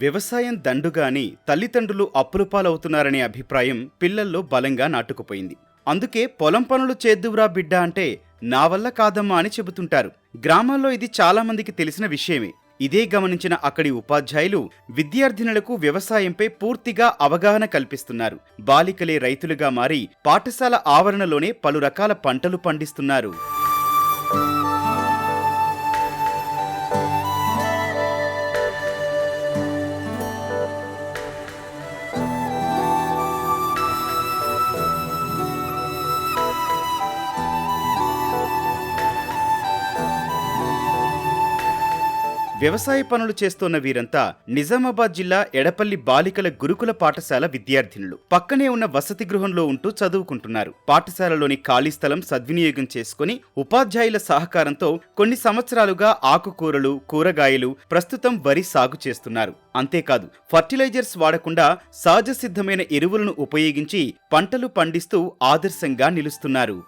వ్యవసాయం దండుగాని తల్లిదండ్రులు అప్పులపాలవుతున్నారనే అభిప్రాయం పిల్లల్లో బలంగా నాటుకుపోయింది. అందుకే పొలం పనులు చేద్దువురా బిడ్డ అంటే నా వల్ల కాదమ్మా అని చెబుతుంటారు. గ్రామాల్లో ఇది చాలామందికి తెలిసిన విషయమే. ఇదే గమనించిన అక్కడి ఉపాధ్యాయులు విద్యార్థినులకు వ్యవసాయంపై పూర్తిగా అవగాహన కల్పిస్తున్నారు. బాలికలే రైతులుగా మారి పాఠశాల ఆవరణలోనే పలు రకాల పంటలు పండిస్తున్నారు. వ్యవసాయ పనులు చేస్తోన్న వీరంతా నిజామాబాద్ జిల్లా ఎడపల్లి బాలికల గురుకుల పాఠశాల విద్యార్థినులు. పక్కనే ఉన్న వసతి గృహంలో ఉంటూ చదువుకుంటున్నారు. పాఠశాలలోని ఖాళీ స్థలం సద్వినియోగం చేసుకుని ఉపాధ్యాయుల సహకారంతో కొన్ని సంవత్సరాలుగా ఆకుకూరలు కూరగాయలు ప్రస్తుతం వరి సాగు చేస్తున్నారు. అంతేకాదు ఫర్టిలైజర్స్ వాడకుండా సహజ సిద్ధమైన ఎరువులను ఉపయోగించి పంటలు పండిస్తూ ఆదర్శంగా నిలుస్తున్నారు.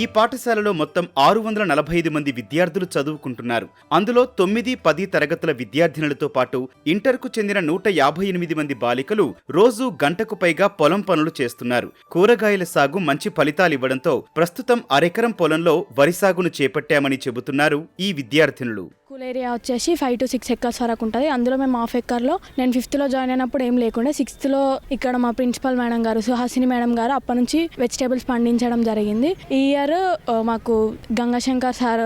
ఈ పాఠశాలలో మొత్తం ఆరు వందల నలభై ఐదు మంది విద్యార్థులు చదువుకుంటున్నారు. అందులో తొమ్మిది పది తరగతుల విద్యార్థినులతో పాటు ఇంటర్కు చెందిన నూట యాభై ఎనిమిది మంది బాలికలు రోజు గంటకు పైగా పొలం పనులు చేస్తున్నారు. కూరగాయల సాగు మంచి ఫలితాలివ్వడంతో ప్రస్తుతం అరెకరం పొలంలో వరి సాగును చేపట్టామని చెబుతున్నారు ఈ విద్యార్థినులు. స్కూల్ ఏరియా వచ్చేసి ఫైవ్ టు సిక్స్ ఎక్కర్స్ వరకు ఉంటుంది. అందులో మేము హాఫ్ ఎక్కర్లో నేను ఫిఫ్త్లో జాయిన్ అయినప్పుడు ఏం లేకుండా సిక్స్త్లో ఇక్కడ మా ప్రిన్సిపల్ మేడం గారు సుహాసిని మేడం గారు అప్పటి నుంచి వెజిటేబుల్స్ పండించడం జరిగింది. ఈ ఇయర్ మాకు గంగాశంకర్ సార్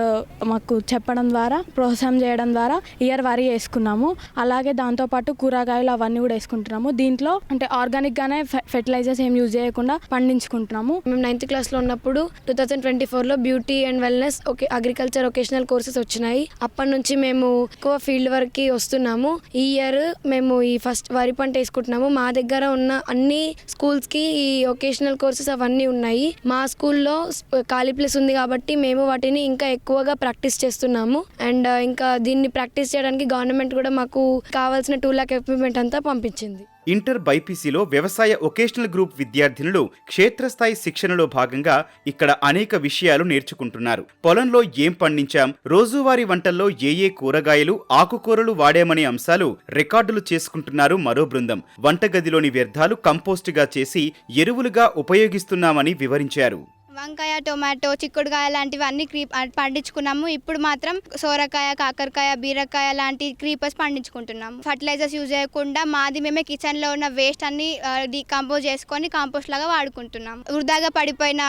మాకు చెప్పడం ద్వారా ప్రోత్సాహం చేయడం ద్వారా ఇయర్ వరి వేసుకున్నాము. అలాగే దాంతోపాటు కూరగాయలు అవన్నీ కూడా వేసుకుంటున్నాము. దీంట్లో అంటే ఆర్గానిక్గానే ఫెర్టిలైజర్స్ ఏం యూజ్ చేయకుండా పండించుకుంటున్నాము. మేము నైన్త్ క్లాస్లో ఉన్నప్పుడు టూ థౌజండ్ ట్వంటీ ఫోర్లో beauty and wellness okay agriculture vocational courses వచ్చినాయి. అప్పటి నుంచి మేము ఎక్కువ ఫీల్డ్ వర్క్కి వస్తున్నాము. ఈ ఇయర్ మేము ఈ ఫస్ట్ వరి పంట వేసుకుంటున్నాము. మా దగ్గర ఉన్న అన్ని స్కూల్స్కి ఈ ఒకేషనల్ కోర్సెస్ అవన్నీ ఉన్నాయి. మా స్కూల్లో ఖాళీ ప్లేస్ ఉంది కాబట్టి మేము వాటిని ఇంకా ఎక్కువగా ప్రాక్టీస్ చేస్తున్నాము. అండ్ ఇంకా దీన్ని ప్రాక్టీస్ చేయడానికి గవర్నమెంట్ కూడా మాకు కావాల్సిన టూ ల్యాక్ ఎక్విప్మెంట్ అంతా పంపించింది. ఇంటర్ బైపీసీలో వ్యవసాయ ఒకేషనల్ గ్రూప్ విద్యార్థినులు క్షేత్రస్థాయి శిక్షణలో భాగంగా ఇక్కడ అనేక విషయాలు నేర్చుకుంటున్నారు. పొలంలో ఏం పండించాం? రోజువారీ వంటల్లో ఏ ఏ కూరగాయలు ఆకుకూరలు వాడామనే అంశాలు రికార్డులు చేసుకుంటున్నారు మరో బృందం. వంటగదిలోని వ్యర్థాలు కంపోస్టుగా చేసి ఎరువులుగా ఉపయోగిస్తున్నామని వివరించారు. వంకాయ టొమాటో చిక్కుడుకాయ లాంటివి అన్ని క్రీప్ పండించుకున్నాము. ఇప్పుడు మాత్రం సోరకాయ కాకరకాయ బీరకాయ లాంటి క్రీపర్స్ పండించుకుంటున్నాము. ఫర్టిలైజర్స్ యూజ్ చేయకుండా మాది మేమే కిచెన్లో ఉన్న వేస్ట్ అన్ని డికంపోజ్ చేసుకొని కాంపోస్ట్ లాగా వాడుకుంటున్నాము. వృధాగా పడిపోయిన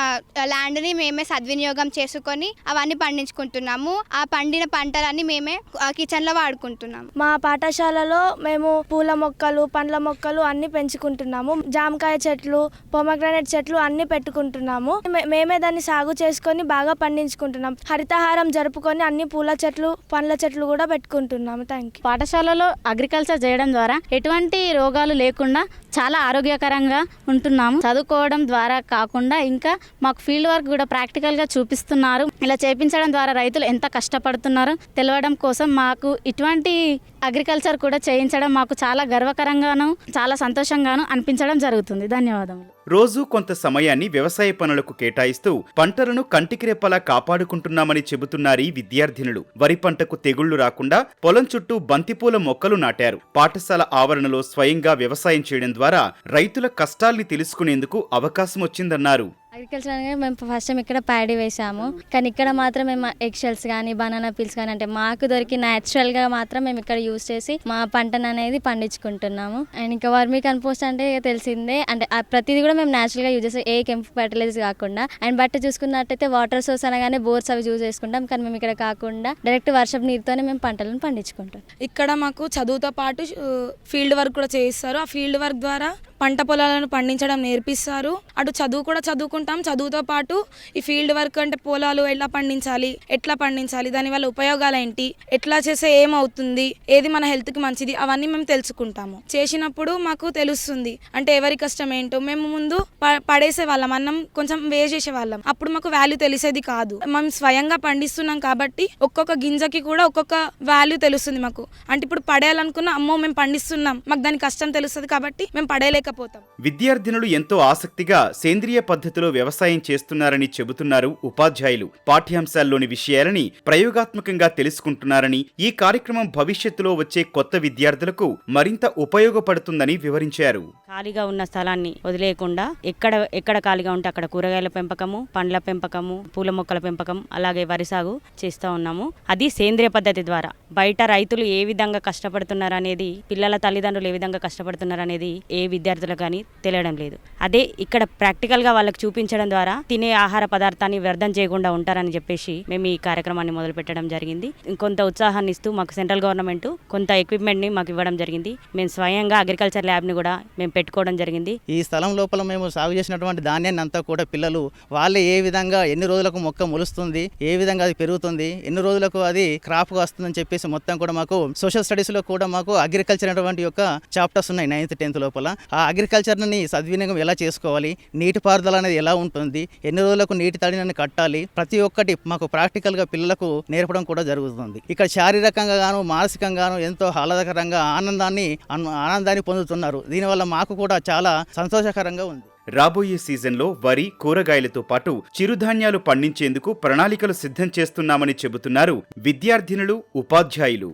ల్యాండ్ని మేమే సద్వినియోగం చేసుకొని అవన్నీ పండించుకుంటున్నాము. ఆ పండిన పంటలన్నీ మేమే కిచెన్లో వాడుకుంటున్నాము. మా పాఠశాలలో మేము పూల మొక్కలు పండ్ల మొక్కలు అన్ని పెంచుకుంటున్నాము. జామకాయ చెట్లు పొమగ్రానైట్ చెట్లు అన్ని పెట్టుకుంటున్నాము. మేమే దాన్ని సాగు చేసుకొని బాగా పండించుకుంటున్నాం. హరితహారం జరుపుకొని అన్ని పూల చెట్లు పండ్ల చెట్లు కూడా పెట్టుకుంటున్నాము థ్యాంక్ యూ పాఠశాలలో అగ్రికల్చర్ చేయడం ద్వారా ఎటువంటి రోగాలు లేకుండా చాలా ఆరోగ్యకరంగా ఉంటున్నాము. చదువుకోవడం ద్వారా కాకుండా ఇంకా మాకు ఫీల్డ్ వర్క్ కూడా ప్రాక్టికల్గా చూపిస్తున్నారు. ఇలా చేపించడం ద్వారా రైతులు ఎంత కష్టపడుతున్నారో తెలవడం కోసం మాకు ఇటువంటి అగ్రికల్చర్ కూడా చేయించడం మాకు చాలా గర్వకరంగాను చాలా సంతోషంగాను అనిపించడం జరుగుతుంది. ధన్యవాదములు. రోజూ కొంత సమయాన్ని వ్యవసాయ పనులకు కేటాయిస్తూ పంటలను కంటికి రెప్పలా కాపాడుకుంటున్నామని చెబుతున్నారు విద్యార్థినులు. వరి పంటకు తెగుళ్ళు రాకుండా పొలం చుట్టూ బంతిపూల మొక్కలు నాటారు. పాఠశాల ఆవరణలో స్వయంగా వ్యవసాయం చేయడం ద్వారా రైతుల కష్టాల్ని తెలుసుకునేందుకు అవకాశం వచ్చిందన్నారు. అగ్రికల్చర్ అనగా మేము ఫస్ట్ టైం ఇక్కడ ప్యాడీ వేసాము కానీ ఇక్కడ మాత్రం మేము ఎగ్ షెల్స్ కానీ బనానా పీల్స్ కానీ అంటే మాకు దొరికి న్యాచురల్గా మాత్రం మేము ఇక్కడ యూస్ చేసి మా పంటను అనేది పండించుకుంటున్నాము. అండ్ ఇంకా వర్మీ కంపోస్ట్ అంటే తెలిసిందే. అంటే ఆ ప్రతిదీ కూడా మేము న్యాచురల్గా యూజ్ చేస్తాం. ఏ కెంపు ఫర్టిలైజర్స్ కాకుండా. అండ్ బట్ చూసుకున్నట్టయితే వాటర్ సోర్స్ అనగానే బోర్స్ అవి యూజ్ చేసుకుంటాం. కానీ మేము ఇక్కడ కాకుండా డైరెక్ట్ వర్షపు నీరుతోనే మేము పంటలను పండించుకుంటాం. ఇక్కడ మాకు చదువుతో పాటు ఫీల్డ్ వర్క్ కూడా చేయిస్తారు. ఆ ఫీల్డ్ వర్క్ ద్వారా పంట పొలాలను పండించడం నేర్పిస్తారు. అటు చదువు కూడా చదువుకుంటాం. చదువుతో పాటు ఈ ఫీల్డ్ వర్క్ అంటే పొలాలు ఎలా పండించాలి ఎట్లా పండించాలి దానివల్ల ఉపయోగాలు ఏంటి ఎట్లా చేస్తే ఏమవుతుంది ఏది మన హెల్త్కి మంచిది అవన్నీ మేము తెలుసుకుంటాము. చేసినప్పుడు మాకు తెలుస్తుంది. అంటే ఎవరి కష్టం ఏంటో మేము ముందు పడేసే వాళ్ళం. అన్నం కొంచెం వేస్ట్ చేసే వాళ్ళం. అప్పుడు మాకు వాల్యూ తెలిసేది కాదు. మేము స్వయంగా పండిస్తున్నాం కాబట్టి ఒక్కొక్క గింజకి కూడా ఒక్కొక్క వాల్యూ తెలుస్తుంది మాకు. అంటే ఇప్పుడు పడేయాలనుకున్న అమ్మో మేము పండిస్తున్నాం మాకు దాని కష్టం తెలుస్తుంది కాబట్టి మేము పడేయలేకపోతాం విద్యార్థినులు ఎంతో ఆసక్తిగా సేంద్రియ పద్ధతిలో వ్యవసాయం చేస్తున్నారని చెబుతున్నారు ఉపాధ్యాయులు. పాఠ్యాంశాల్లోని విషయాలని ప్రయోగాత్మకంగా తెలుసుకుంటున్నారని ఈ కార్యక్రమం భవిష్యత్తులో వచ్చే కొత్త విద్యార్థులకు మరింత ఉపయోగపడుతుందని వివరించారు. ఖాళీగా ఉన్న స్థలాన్ని వదిలేయకుండా ఎక్కడ ఎక్కడ ఖాళీగా ఉంటే అక్కడ కూరగాయల పెంపకము పండ్ల పెంపకము పూల మొక్కల పెంపకం అలాగే వరి సాగు చేస్తూ ఉన్నాము. అది సేంద్రియ పద్ధతి ద్వారా. బయట రైతులు ఏ విధంగా కష్టపడుతున్నారు అనేది పిల్లల తల్లిదండ్రులు ఏ విధంగా కష్టపడుతున్నారు అనేది ఏ విద్యార్థులకు కానీ తెలియడం లేదు. అదే ఇక్కడ ప్రాక్టికల్గా వాళ్ళకు వాళ్ళకి చూపించడం ద్వారా తినే ఆహార పదార్థాన్ని వ్యర్థం చేయకుండా ఉంటారని చెప్పేసి మేము ఈ కార్యక్రమాన్ని మొదలు పెట్టడం జరిగింది. ఇంకొంత ఉత్సాహాన్ని ఇస్తూ మాకు సెంట్రల్ గవర్నమెంట్ కొంత ఎక్విప్మెంట్ని మాకు ఇవ్వడం జరిగింది. మేము స్వయంగా అగ్రికల్చర్ ల్యాబ్ని కూడా మేము పెట్టుకోవడం జరిగింది. ఈ స్థలం లోపల మేము సాగు చేసినటువంటి ధాన్యాన్ని అంతా కూడా పిల్లలు వాళ్ళే ఏ విధంగా ఎన్ని రోజులకు మొక్క మొలుస్తుంది ఏ విధంగా అది పెరుగుతుంది ఎన్ని రోజులకు అది క్రాప్గా వస్తుందని చెప్పేసి మొత్తం కూడా మాకు సోషల్ స్టడీస్లో కూడా మాకు అగ్రికల్చర్ అనేటువంటి యొక్క చాప్టర్స్ ఉన్నాయి నైన్త్ టెన్త్ లోపల. ఆ అగ్రికల్చర్ని సద్వినియోగం ఎలా చేసుకోవాలి? నీటిపారుదల అనేది ఎలా ఉంటుంది? ఎన్ని రోజులకు నీటి తడిని కట్టాలి? ప్రతి ఒక్కటి మాకు ప్రాక్టికల్గా పిల్లలకు నేర్పడం కూడా జరుగుతుంది. ఇక్కడ శారీరకంగా గాను మానసికంగాను ఎంతో ఆహ్లాదకరంగా ఆనందాన్ని ఆనందాన్ని పొందుతున్నారు. దీనివల్ల మాకు కూడా చాలా సంతోషకరంగా ఉంది. రాబోయే సీజన్లో వరి కూరగాయలతో పాటు చిరుధాన్యాలు పండించేందుకు ప్రణాళికలు సిద్ధం చేస్తున్నామని చెబుతున్నారు విద్యార్థినులు ఉపాధ్యాయులు.